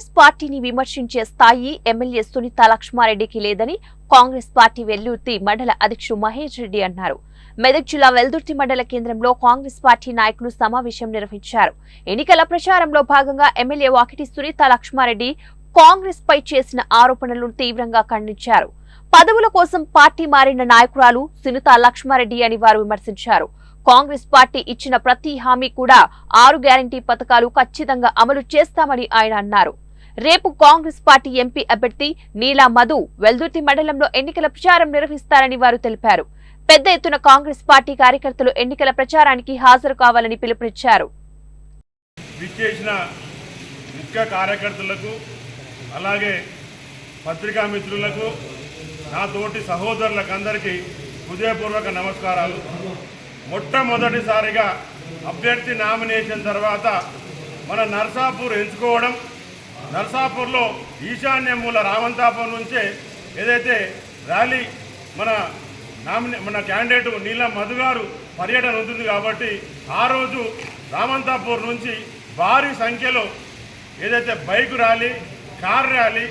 కాంగ్రెస్ పార్టీని విమర్శించే స్థాయి ఎమ్మెల్యే సునీత లక్ష్మారెడ్డికి లేదని కాంగ్రెస్ పార్టీ వెల్లుర్తి మండల అధ్యక్షుడు మహేష్ రెడ్డి అన్నారు. మెదక్ జిల్లా వెల్దుర్తి మండల కేంద్రంలో కాంగ్రెస్ పార్టీ నాయకులు సమావేశం నిర్వహించారు. ఎన్నికల ప్రచారంలో భాగంగా ఎమ్మెల్యే వాకిటి సునీత లక్ష్మారెడ్డి కాంగ్రెస్ పై చేసిన ఆరోపణలను తీవ్రంగా ఖండించారు. పదవుల కోసం పార్టీ మారిన నాయకురాలు సునీత లక్ష్మారెడ్డి అని వారు విమర్శించారు. కాంగ్రెస్ పార్టీ ఇచ్చిన ప్రతి హామీ కూడా ఆరు గ్యారంటీ పథకాలు ఖచ్చితంగా అమలు చేస్తామని ఆయన అన్నారు. రేపు కాంగ్రెస్ పార్టీ ఎంపీ అభ్యర్థి నీలా మధు వెల్దుర్తి మండలంలో ఎన్నికల ప్రచారం నిర్వహిస్తారని వారు తెలిపారు. పెద్ద ఎత్తున కాంగ్రెస్ పార్టీ కార్యకర్తలు ఎన్నికల ప్రచారానికి హాజరు కావాలని పిలుపునిచ్చారు. ముఖ్య కార్యకర్తలకు అలాగే పత్రికా మిత్రులకు నా తోటి సహోదరులకు అందరికీ హృదయపూర్వక నమస్కారాలు. మొట్టమొదటిసారిగా అభ్యర్థి నామినేషన్ తర్వాత మన నర్సాపూర్ ఎంచుకోవడం నర్సాపూర్లో ఈశాన్య మూల రామంతాపూర్ నుంచే ఏదైతే ర్యాలీ మన నామినే మన క్యాండిడేట్ నీలం మధు గారు పర్యటన ఉంటుంది కాబట్టి ఆ రోజు రామంతాపూర్ నుంచి భారీ సంఖ్యలో ఏదైతే బైక్ ర్యాలీ కార్ ర్యాలీ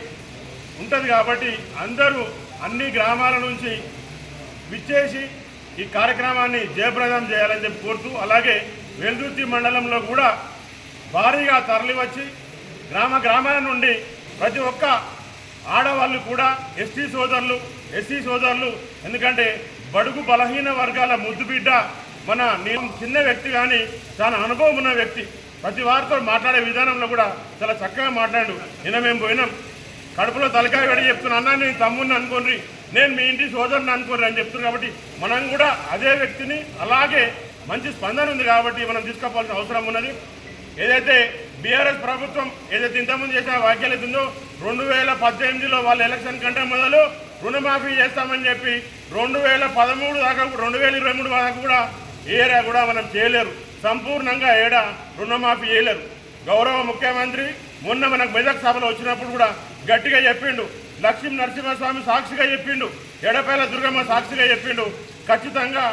ఉంటుంది కాబట్టి అందరూ అన్ని గ్రామాల నుంచి విచ్చేసి ఈ కార్యక్రమాన్ని జయప్రదం చేయాలని చెప్పి కోరుతూ అలాగే వెల్దుర్తి మండలంలో కూడా భారీగా తరలివచ్చి గ్రామ గ్రామాల నుండి ప్రతి ఒక్క ఆడవాళ్ళు కూడా ఎస్టీ సోదరులు ఎస్సీ సోదరులు ఎందుకంటే బడుగు బలహీన వర్గాల ముద్దుబిడ్డ మన నేను చిన్న వ్యక్తి కానీ చాలా అనుభవం ఉన్న వ్యక్తి. ప్రతి వారితో మాట్లాడే విధానంలో కూడా చాలా చక్కగా మాట్లాడు. నిన్న మేము పోయినాం. కడుపులో తలకాయ వెడి చెప్తున్నా అన్న నేను తమ్ముడిని అనుకోండి నేను మీ ఇంటి సోదరుని అనుకోండి అని చెప్తున్నాను కాబట్టి మనం కూడా అదే వ్యక్తిని అలాగే మంచి స్పందన ఉంది కాబట్టి మనం తీసుకోవాల్సిన అవసరం ఉన్నది. ఏదైతే బీఆర్ఎస్ ప్రభుత్వం ఏదైతే ఇంతకుముందు చేసిన వ్యాఖ్యలు ఉందో రెండు వేల పద్దెనిమిదిలో వాళ్ళ ఎలక్షన్ కంటే మొదలు రుణమాఫీ చేస్తామని చెప్పి రెండు వేల పదమూడు దాకా రెండు వేల ఇరవై మూడు దాకా కూడా ఏరియా కూడా మనం చేయలేరు. సంపూర్ణంగా ఏడ రుణమాఫీ చేయలేరు. గౌరవ ముఖ్యమంత్రి మొన్న మనకు మెదక్ సభలో వచ్చినప్పుడు కూడా గట్టిగా చెప్పిండు. లక్ష్మీ నరసింహస్వామి సాక్షిగా చెప్పిండు. ఎడపేల దుర్గమ్మ సాక్షిగా చెప్పిండు. ఖచ్చితంగా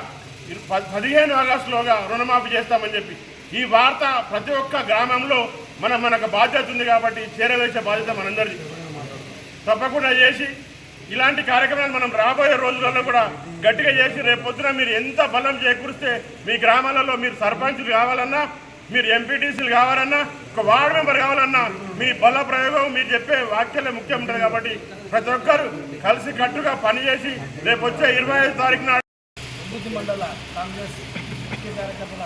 పదిహేను ఆగస్టులోగా రుణమాఫీ చేస్తామని చెప్పి. ఈ వార్త ప్రతి ఒక్క గ్రామంలో మన మనకు బాధ్యత ఉంది కాబట్టి చేరవేసే బాధ్యత మనందరిది. తప్పకుండా చేసి ఇలాంటి కార్యక్రమాలు మనం రాబోయే రోజులలో కూడా గట్టిగా చేసి రేపొద్దున మీరు ఎంత బలం చేకూరిస్తే మీ గ్రామాలలో మీరు సర్పంచులు కావాలన్నా మీరు ఎంపీటీసీలు కావాలన్నా ఒక వార్డు మెంబర్ కావాలన్నా మీ బల ప్రయోగం మీరు చెప్పే వాక్యాలే ముఖ్యం ఉంటుంది కాబట్టి ప్రతి ఒక్కరు కలిసి కట్టుగా పనిచేసి రేపు వచ్చే ఇరవై ఐదు తారీఖు నాడు మండల కాంగ్రెస్ ముఖ్య కార్యకర్తల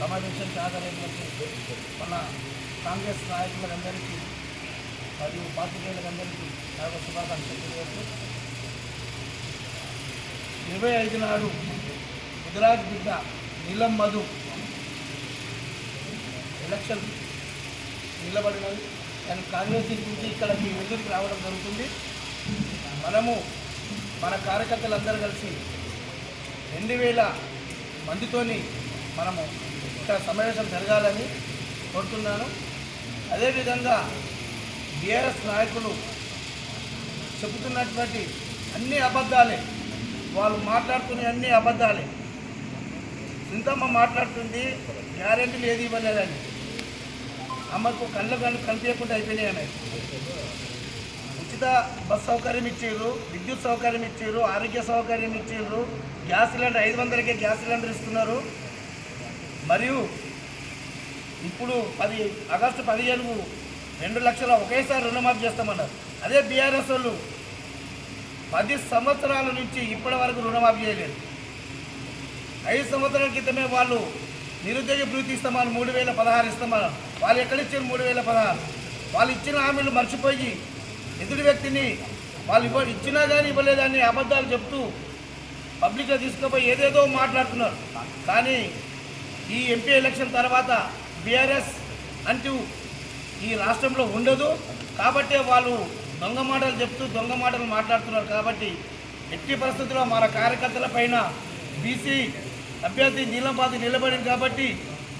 సమావేశం హాజరైనటువంటి మన కాంగ్రెస్ నాయకులందరికీ మరియు పార్టీలందరికీ నాకు శుభాకాంక్షలు తెలియజేస్తూ ఇరవై ఐదు నాడు గుజరాత్ బిడ్డ నీలం మధు ఎలక్షన్ నిలబడినది. కానీ కాంగ్రెస్ నుంచి ఇక్కడికి ఎదురుకు రావడం జరుగుతుంది. మనము మన కార్యకర్తలందరూ కలిసి రెండు వేల మందితోని మనము యొక్క సమావేశం జరగాలని కోరుతున్నాను. అదేవిధంగా బీఆర్ఎస్ నాయకులు చెబుతున్నటువంటి అన్ని అబద్ధాలే వాళ్ళు మాట్లాడుతున్న అన్ని అబద్ధాలే. సింతమ్మ మాట్లాడుతుంది గ్యారెంటీలు ఏది ఇవ్వలేదని. అమ్మకు కళ్ళు కళ్ళు కనిపించకుండా అయిపోయినాయి అన్నాయి ఉచిత బస్ సౌకర్యం ఇచ్చారు విద్యుత్ సౌకర్యం ఇచ్చారు ఆరోగ్య సౌకర్యం ఇచ్చారు గ్యాస్ సిలిండర్ ఐదు వందలకే గ్యాస్ సిలిండర్ ఇస్తున్నారు. మరియు ఇప్పుడు పది ఆగస్టు పదిహేను రెండు లక్షల ఒకేసారి రుణమాఫీ చేస్తామన్నారు. అదే బీఆర్ఎస్ వాళ్ళు పది సంవత్సరాల నుంచి ఇప్పటి వరకు రుణమాఫీ చేయలేదు. ఐదు సంవత్సరాల క్రితమే వాళ్ళు నిరుద్యోగ భృతి ఇస్తామని మూడు వేల పదహారు ఇస్తామని వాళ్ళు ఎక్కడిచ్చారు మూడు వేల పదహారు? వాళ్ళు ఇచ్చిన హామీలు మర్చిపోయి ఎదుటి వ్యక్తిని వాళ్ళు ఇవ్వ ఇచ్చినా కానీ ఇవ్వలేదని అబద్ధాలు చెప్తూ పబ్లిక్గా తీసుకుపోయి ఏదేదో మాట్లాడుతున్నారు. కానీ ఈ ఎంపీ ఎలక్షన్ తర్వాత బీఆర్ఎస్ అంటూ ఈ రాష్ట్రంలో ఉండదు. కాబట్టే వాళ్ళు దొంగ మాటలు చెప్తూ దొంగ మాటలు మాట్లాడుతున్నారు కాబట్టి ఎట్టి పరిస్థితుల్లో మన కార్యకర్తల పైన బీసీ అభ్యర్థి నీలంపాతి నిలబడింది కాబట్టి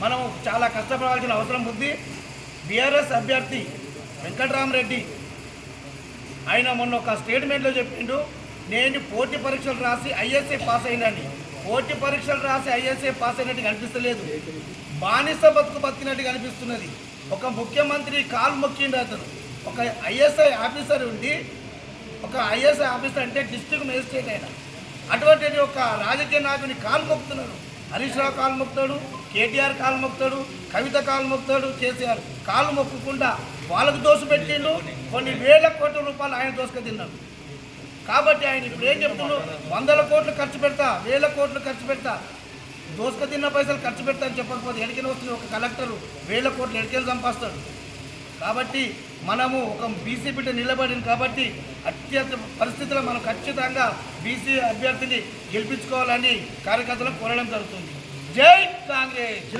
మనం చాలా కష్టపడాల్సిన అవసరం ఉంది. బీఆర్ఎస్ అభ్యర్థి వెంకటరామరెడ్డి ఆయన మొన్న ఒక స్టేట్మెంట్లో చెప్పిండు నేను పోటీ పరీక్షలు రాసి ఐఎస్ఐ పాస్ అయినని పోటీ పరీక్షలు రాసి ఐఎస్ఏ పాస్ అయినట్టు కనిపిస్తలేదు. బానిస బతుకు బతికినట్టు కనిపిస్తున్నది. ఒక ముఖ్యమంత్రి కాలు మొక్కిండు అతను. ఒక ఐఎస్ఐ ఆఫీసర్ ఉండి ఒక ఐఎస్ఐ ఆఫీసర్ అంటే డిస్ట్రిక్ట్ మేజిస్ట్రేట్ అయినా అటువంటి ఒక రాజకీయ నాయకుని కాలు మొక్కుతున్నాడు. హరీష్ రావు కాలు మొక్కుతాడు కేటీఆర్ కాలు మొక్కుతాడు కవిత కాలు మొక్కుతాడు కేసీఆర్ కాలు మొక్కకుండా వాళ్ళకు దోసు పెట్టిండు కొన్ని వేల కోట్ల రూపాయలు ఆయన దోసుక తిన్నాడు. కాబట్టి ఆయన ఇప్పుడు ఏం చెప్తున్నాడు? వందల కోట్లు ఖర్చు పెడతా వేల కోట్లు ఖర్చు పెడతా. దోసుక తిన్న పైసలు ఖర్చు పెడతా అని చెప్పకపోతే ఎడికెళ్ళి వస్తుంది ఒక కలెక్టర్ వేల కోట్లు ఎడికెళ్ళి సంపాస్తాడు కాబట్టి మనము ఒక బీసీ బిడ్డ నిలబడింది కాబట్టి అత్యంత పరిస్థితుల్లో మనం ఖచ్చితంగా బీసీ అభ్యర్థిని గెలిపించుకోవాలని కార్యకర్తలకు కోరడం జరుగుతుంది. జై కాంగ్రెస్!